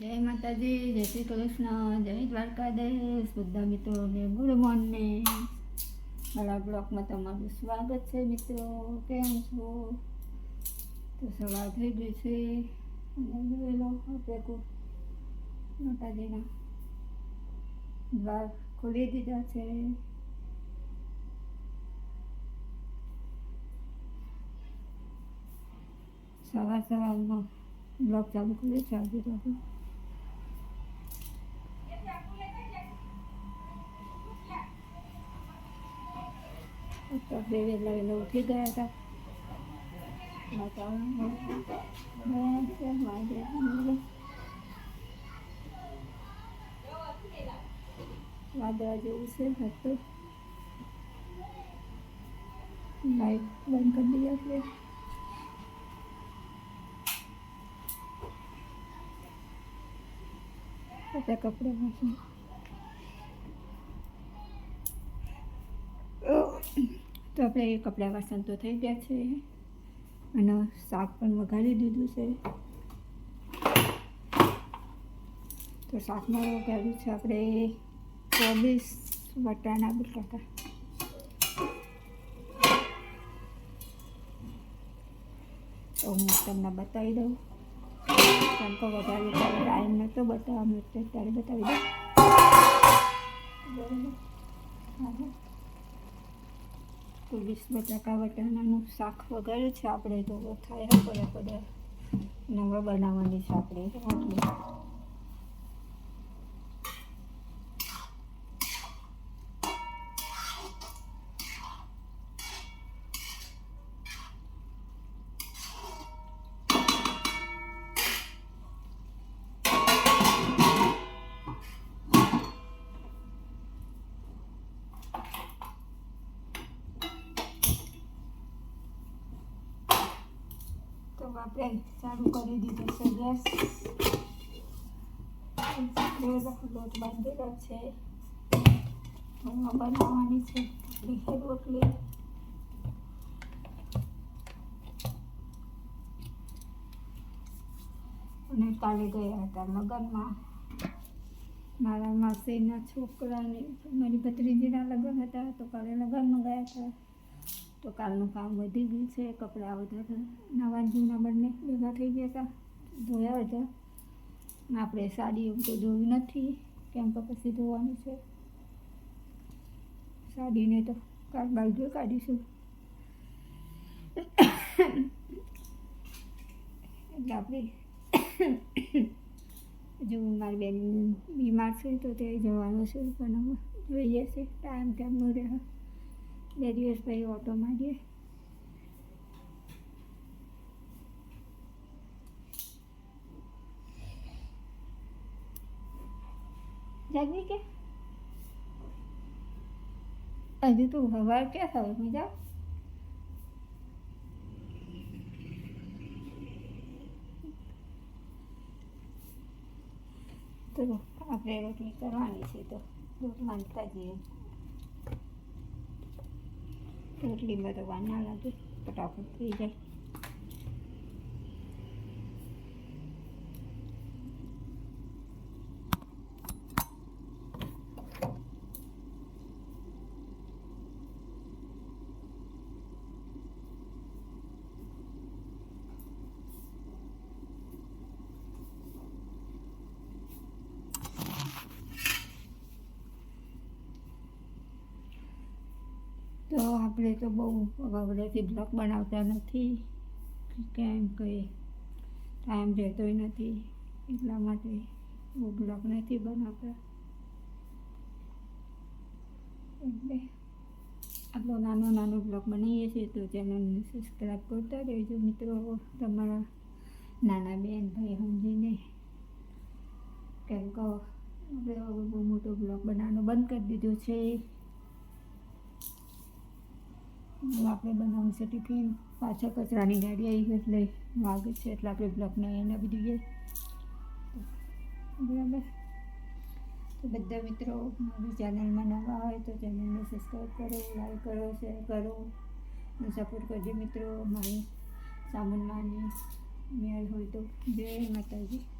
જય માતાજી, જય શ્રી કૃષ્ણ, જય દ્વારકાધીશ. બધા મિત્રોને ગુડ મોર્નિંગ. મારા બ્લોગમાં તમારું સ્વાગત છે મિત્રો. કેમ છો? તો સવાર થઈ ગઈ છે. અને જોયેલો આપણે માતાજીના દ્વાર ખોલી દીધા છે. સવાર સવારમાં બ્લોગ ચાલુ કર્યો છે આજે તો આપણે. તો આપણે વહેલા વહેલા ઉઠી ગયા હતા વાતાવરણ બહુ ભયાનક છે વાંદરા વાંદરા. વાદળા જેવું છે હતું લાઈટ બંધ કરી દઈએ આપણે બધા કપડાં વાસણ તો આપણે એ કપડાં વાસણ તો થઈ ગયા છે. અને શાક પણ વઘારી દીધું છે. તો શાકમાં વઘાર્યું છે. આપણે ચોવીસ વટાણા બટાકા. તો હું તમને બતાવી દઉં. કેમ કે વધારે ત્યારે ટાઈમ નહોતો બતાવવાનો ત્યારે બતાવી દઉં બરાબર હા તો વીસ બટાકા વટાણાનું શાક વગાડ્યું છે આપણે તો થાય પડે પડે નવા બનાવવાની છે. આપણે આપણે ચાલુ કરી દીધું છે ગેસ લોટ બાંધેલો છે એમાં બનાવવાની છે લીખે રોટલી અને કાલે ગયા હતા લગ્નમાં મારા માસીના છોકરાની મારી ભત્રીજીના લગ્ન હતા તો કાલે લગ્નમાં ગયા હતા તો કાલનું કામ વધી ગયું છે, કપડાં બધા નવા જૂના બંને ભેગા થઈ ગયા હતા. ધોયા હતા. આપણે સાડી એવું તો ધોયું નથી, કેમ કે પછી ધોવાનું છે. સાડીને તો કાલ બાજુ કાઢીશું. એટલે આપણે હજુ મારી બેન બીમાર છે તો તે જવાનું છે, પણ જોઈએ છે, ટાઈમ કેમનો રહે. બે દિવસ પછી ઓટો મારીએ જાગવી કે? હજુ તું સવાર ક્યાં સવારમાં મજા તો આપણે રોટલી કરવાની છે તો રોટ માનતા જઈએ. રોટલીમાં બધો વાર ના લાગે ફટાફટ થઈ જાય. તો આપણે તો બહુ અગાઉથી બ્લોક બનાવતા નથી, કેમ કંઈ ટાઈમ રહેતોય નથી, એટલા માટે બહુ બ્લોક નથી બનાવતા. એટલે આપણો નાનો નાનો બ્લોગ બનાવીએ છીએ તો ચેનલને સબસ્ક્રાઈબ કરતા રહેજો મિત્રો, તમારા નાના બેન ભાઈ સમજીને. કેમ કહો, આપણે બહુ મોટો બ્લોગ બનાવવાનો બંધ કરી દીધો છે. આપણે બનાવવું છે ટિફિન. પાછળ કચરાની ગાડી આવી ગઈ એટલે વાગે છે એટલે આપણે બ્લોકને એને આપી દઈએ બરાબર? તો બધા મિત્રો, મારી ચેનલમાં નવા હોય તો ચેનલને સબસ્ક્રાઈબ કરો લાઈક કરો શેર કરો. અને સપોર્ટ કરજો મિત્રો. મારી સામાનમાંની મેળ હોય તો. જય માતાજી.